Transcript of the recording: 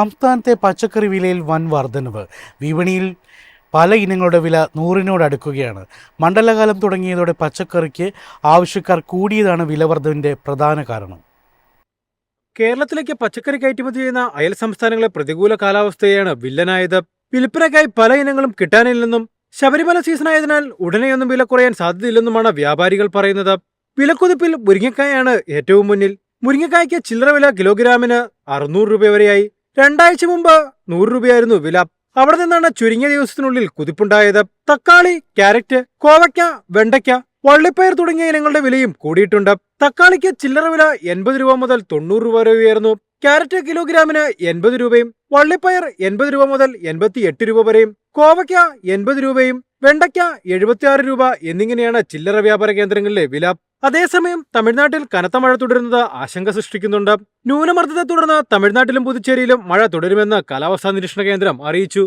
സംസ്ഥാനത്തെ പച്ചക്കറി വിലയിൽ വൻ വർധനവ്. വിപണിയിൽ പല ഇനങ്ങളുടെ വില നൂറിനോട് അടുക്കുകയാണ്. മണ്ഡലകാലം തുടങ്ങിയതോടെ പച്ചക്കറിക്ക് ആവശ്യക്കാർ കൂടിയതാണ് വില വർധവിന്റെ പ്രധാന കാരണം. കേരളത്തിലേക്ക് പച്ചക്കറി കയറ്റുമതി ചെയ്യുന്ന അയൽ സംസ്ഥാനങ്ങളെ പ്രതികൂല കാലാവസ്ഥയാണ് വില്ലനായത്. വിൽപ്പനയ്ക്കായി പല ഇനങ്ങളും കിട്ടാനില്ലെന്നും ശബരിമല സീസണായതിനാൽ ഉടനെയൊന്നും വില കുറയാൻ സാധ്യതയില്ലെന്നുമാണ് വ്യാപാരികൾ പറയുന്നത്. വിലക്കുതിപ്പിൽ മുരിങ്ങക്കായാണ് ഏറ്റവും മുന്നിൽ. മുരിങ്ങക്കായ്ക്ക് ചില്ലറ വില കിലോഗ്രാമിന് അറുന്നൂറ് രൂപ വരെയായി. രണ്ടാഴ്ച മുമ്പ് നൂറ് രൂപയായിരുന്നു വില. അവിടെ നിന്നാണ് ചുരുങ്ങിയ ദിവസത്തിനുള്ളിൽ കുതിപ്പുണ്ടായത്. തക്കാളി ക്യാരറ്റ് കോവയ്ക്ക വെണ്ടയ്ക്ക വള്ളിപ്പയർ തുടങ്ങിയ ഇനങ്ങളുടെ വിലയും കൂടിയിട്ടുണ്ട്. തക്കാളിക്ക് ചില്ലറ വില എൺപത് രൂപ മുതൽ തൊണ്ണൂറ് രൂപ വരെ ഉയർന്നു. ക്യാരറ്റ് കിലോഗ്രാമിന് എൺപത് രൂപയും വള്ളിപ്പയർ എൺപത് രൂപ മുതൽ എൺപത്തി എട്ട് രൂപ വരെയും കോവയ്ക്ക എൺപത് രൂപയും വെണ്ടയ്ക്ക എഴുപത്തിയാറ് രൂപ എന്നിങ്ങനെയാണ് ചില്ലറ വ്യാപാര കേന്ദ്രങ്ങളിലെ വില. അതേസമയം തമിഴ്നാട്ടിൽ കനത്ത മഴ തുടരുന്നത് ആശങ്ക സൃഷ്ടിക്കുന്നുണ്ട്. ന്യൂനമർദ്ദത്തെ തുടർന്ന് തമിഴ്നാട്ടിലും പുതുച്ചേരിയിലും മഴ തുടരുമെന്ന് കാലാവസ്ഥാ നിരീക്ഷണ കേന്ദ്രം അറിയിച്ചു.